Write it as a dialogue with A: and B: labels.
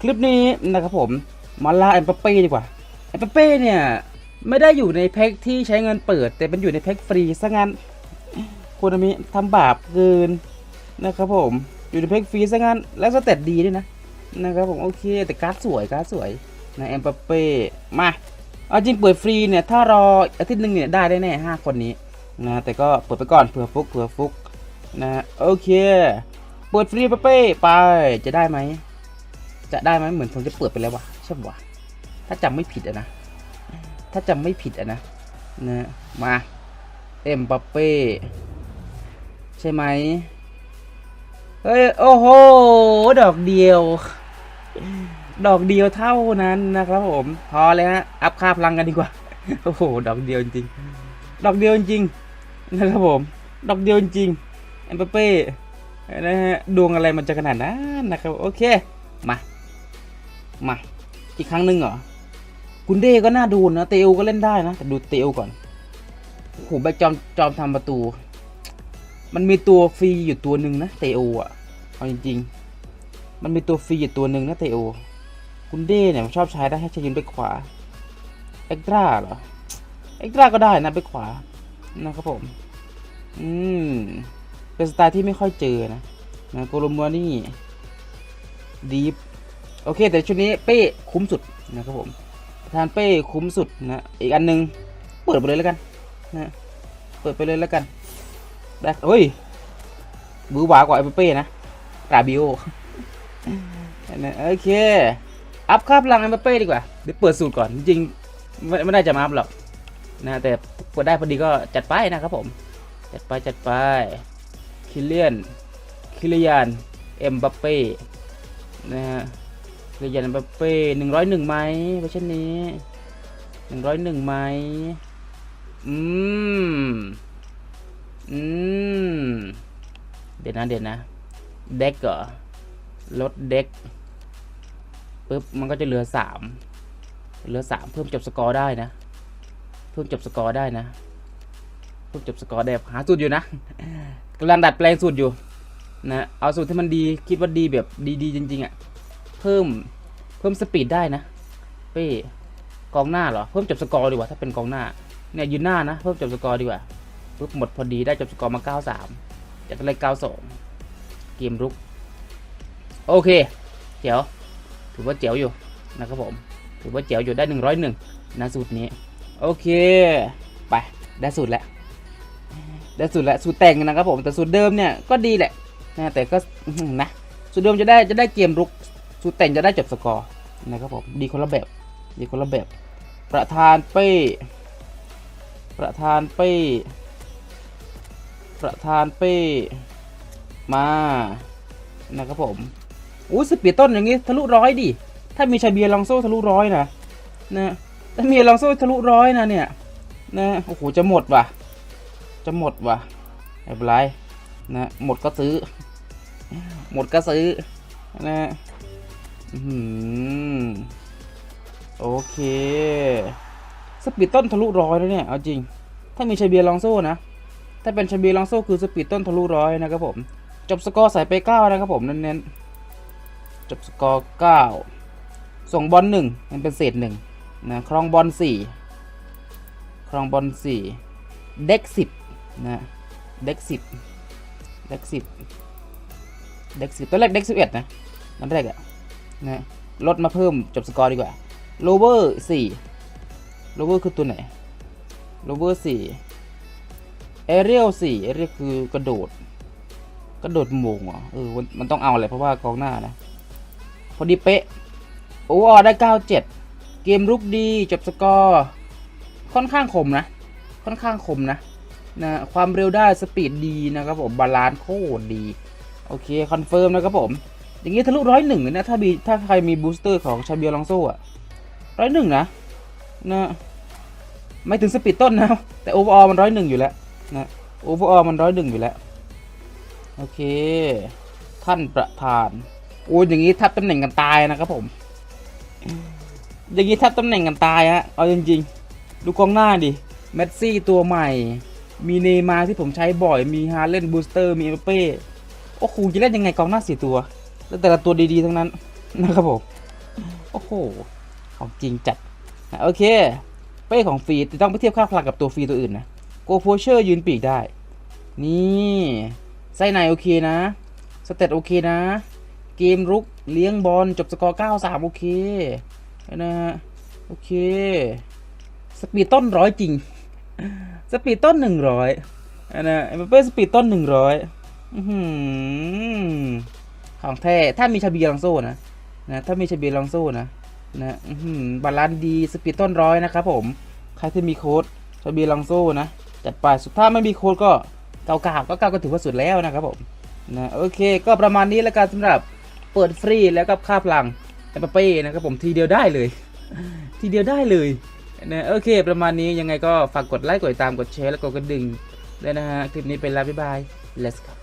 A: คลิปนี้นะครับผมมาลาแอมเปเป้ดีกว่าแอมเปเป้เนี่ยไม่ได้อยู่ในแพ็กที่ใช้เงินเปิด แต่เป็นอยู่ในแพ็กฟรีซะงั้นคุณมิทำบาปเกินนะครับผมอยู่ในแพ็กฟรีซะงั้น แล้วสเตตดีด้วยนะนะครับผมโอเคแต่การ์ดสวยการ์ดสวยนะแอมเปเป้มาเอาจริงเปิดฟรีเนี่ยถ้ารออาทิตย์หนึ่งเนี่ยได้แน่ห้าคนนี้นะแต่ก็เปิดไปก่อนเผื่อฟุกเผื่อฟุกนะโอเค เปิดฟรีเปเป้ไปจะได้ไหม จะได้ไหมเหมือนผมจะเปิดไปแล้ววะใช่ปะถ้าจำไม่ผิดอะนะ ถ้าจำไม่ผิดอะนะนะมาเอ็มบัปเป้ใช่ไหมเฮ้ยโอ้โห ดอกเดียว ดอกเดียวเท่านั้นนะครับผม พอเลยฮะ อัพค่าพลังกันดีกว่า โอ้โห ดอกเดียวจริง ดอกเดียวจริงนะครับผม ดอกเดียวจริงเอ็มบัปเป้นะฮะดวงอะไรมันจะขนาดนั้นนะครับ โอเค มา มา อีกครั้งหนึ่งเหรอ กุนเด้ก็น่าดูนะ เตลก็เล่นได้นะ แต่ดูเตลก่อนโอ้โหแบกจอมจอมทำประตู มันมีตัวฟรีอยู่ตัวหนึ่งนะเตโออะ เอาจริง ๆ มันมีตัวฟรีอยู่ตัวหนึ่งนะเตโอ กุนเด้เนี่ยชอบใช้ได้ให้ใช้ยืนไปขวา เอ็กตร้าเหรอ เอ็กตร้าก็ได้นะไปขวา นะครับผม อืม เป็นสไตล์ที่ไม่ค่อยเจอนะนะโกโลมัวนี่ดีฟ โอเค แต่ชุดนี้เป้คุ้มสุดนะครับผมประธานเป้คุ้มสุดนะอีกอันหนึงเปิดไปเลยแล้วกันนะเปิดไปเลยแล้วกันได้เฮ้ยบื้อหวากว่าไอ้เป้นะราบิโอนะโอเคอัพค่าพลังไอ้เป้ดีกว่าเดี๋ยวเปิดสูตรก่อนจริงไม่ไม่ได้จะมาอัพหรอกนะแต่เปิดได้พอดีก็จัดไปนะครับผม จัดไปจัดไปคิเลียนคิเลียนเอ็มบัปเป้นะฮะ เรียนเปเป้หนึ่งร้อยหนึ่งไหมเวอร์ชันนี้หนึ่งร้อยหนึ่งไหมอืม อืม เดี๋ยวนะเดี๋ยวนะ เด็กเหรอลดเด็กปุ๊บ มันก็จะเหลือสามเหลือสามเพิ่มจบสกอร์ได้นะ เพิ่มจบสกอร์ได้นะ เพิ่มจบสกอร์ได้หาสูตรอยู่นะกำลังดัดแปลงสูตรอยู่นะ เอาสูตรที่มันดี คิดว่าดีแบบดีๆจริง ๆอะ่ะ เพิ่มเพิ่มสปีดได้นะเป้กองหน้าเหรอ เพิ่มจบสกอร์ดีกว่าถ้าเป็นกองหน้า เนี่ยยืนหน้านะ เพิ่มจบสกอร์ดีกว่าปุ๊บหมดพอดีได้จบสกอร์มา 93 จากเลย92 เกมรุก โอเค เจ๋วถือว่าเจ๋วอยู่นะครับผม ถือว่าเจ๋วอยู่ได้ 101นะสูตรนี้ โอเค ไป ได้สูตรแล้ว ได้สูตรแล้ว สูตรแต่งนะครับผม แต่สูตรเดิมเนี่ยก็ดีแหละนะแต่ก็นะ สูตรเดิมจะได้จะได้เกมรุก สูตรแต่งจะได้จบสกอร์นะครับผมดีคนละแบบดีคนละแบบ ประธานเป้ประธานเป้ประธานเป้มานะครับผมอู้สปีดต้นอย่างงี้ทะลุร้อยดิถ้ามีชาเบียร์ลองโซ่ทะลุร้อยนะนะถ้ามีลองโซ่ทะลุร้อยนะเนี่ยนะโอ้โหจะหมดว่ะ จะหมดว่ะไม่เป็นไรนะหมดก็ซื้อ หมดก็ซื้อนะ โอเค สปีดต้นทะลุร้อยแล้วเนี่ย เอาจริง ถ้ามีชาเบียลองโซ่นะ ถ้าเป็นชาเบียลองโซ่คือสปีดต้นทะลุร้อยนะครับผม จบสกอร์ใส่ไปเก้านะครับผมเน้นๆ จบสกอร์เก้าส่งบอลหนึ่งมันเป็นเศษหนึ่งนะครองบอลสี่ครองบอลสี่เด็กสิบนะเด็กสิบเด็กสิบเด็กสิบตัวแรกเด็กสิบเอ็ดนะนันแรกอะ นะลดมาเพิ่มจบสกอร์ดีกว่า lower สี่ lower คือตัวไหน lower สี่ aerial สี่ aerial คือกระโดด กระโดดมงเหรอเออมันต้องเอาแหละเพราะว่ากองหน้านะ พอดีเป๊ะโอวอร์ได้97เกมรุกดีจบสกอร์ค่อนข้างคมนะ ค่อนข้างคมนะนะความเร็วได้สปีดดีนะครับผมบาลานซ์โคตรดี โอเค คอนเฟิร์มนะครับผม อย่างงี้ทะลุร้อยหนึ่งเลยนะถ้ามีถ้าใครมีบูสเตอร์ของชาเบียลองโซ่อะร้อยหนึ่งนะนะไม่ถึงสปีดต้นนะ แต่โอเวอร์ออมันร้อยหนึ่งอยู่แล้วนะโอเวอร์ออมันร้อยหนึ่งอยู่แล้ว โอเค ท่านประธานโอ้ยอย่างงี้ทับตำแหน่งกันตายนะครับผม อย่างงี้ทับตำแหน่งกันตายฮะเอาจริงๆ ดูกองหน้าดิเมสซี่ตัวใหม่ มีเนย์มาร์ที่ผมใช้บ่อยมีฮาเล่นบูสเตอร์มีเอเป้โอ้โหจะเล่นยังไงกองหน้าสี่ตัว แล้วแต่ละตัวดีๆทั้งนั้นนะครับผม โอ้โห ของจริงจัดนะโอเค เป้ของฟรีแต่ต้องไปเทียบค่าพลังกับตัวฟรีตัวอื่นนะโกโฟเชอร์ยืนปีกได้ นี่ไส้ในโอเคนะ สเตตโอเคนะ เกมรุกเลี้ยงบอลจบสกอร์ 9-3 โอเค นะฮะ โอเค สปีดต้นร้อยจริง สปีดต้นหนึ่งร้อยอันนะเอ็มเป้สปีดต้นหนึ่งร้อย ของแท้ถ้ามีชาบีลองโซ่นะนะถ้ามีชาบีลองโซ่นะนะบาลานซ์ดีสปีดต้นร้อยนะครับผมใครที่มีโค้ดชาบีลองโซ่นะจัดไปสุดท้ายไม่มีโค้ดก็เก้าเก้าก็เก้าก็ถือว่าสุดแล้วนะครับผมนะโอเค ก็ประมาณนี้แล้วกันสำหรับเปิดฟรีแล้วก็ค่าพลังเอ็มเป้นะครับผมทีเดียวได้เลย ทีเดียวได้เลยนะโอเค ประมาณนี้ยังไงก็ฝากกดไลค์กดติดตามกดแชร์และกดกระดิ่งด้วยนะฮะคลิปนี้เป็นลาบ๊ายบาย let's go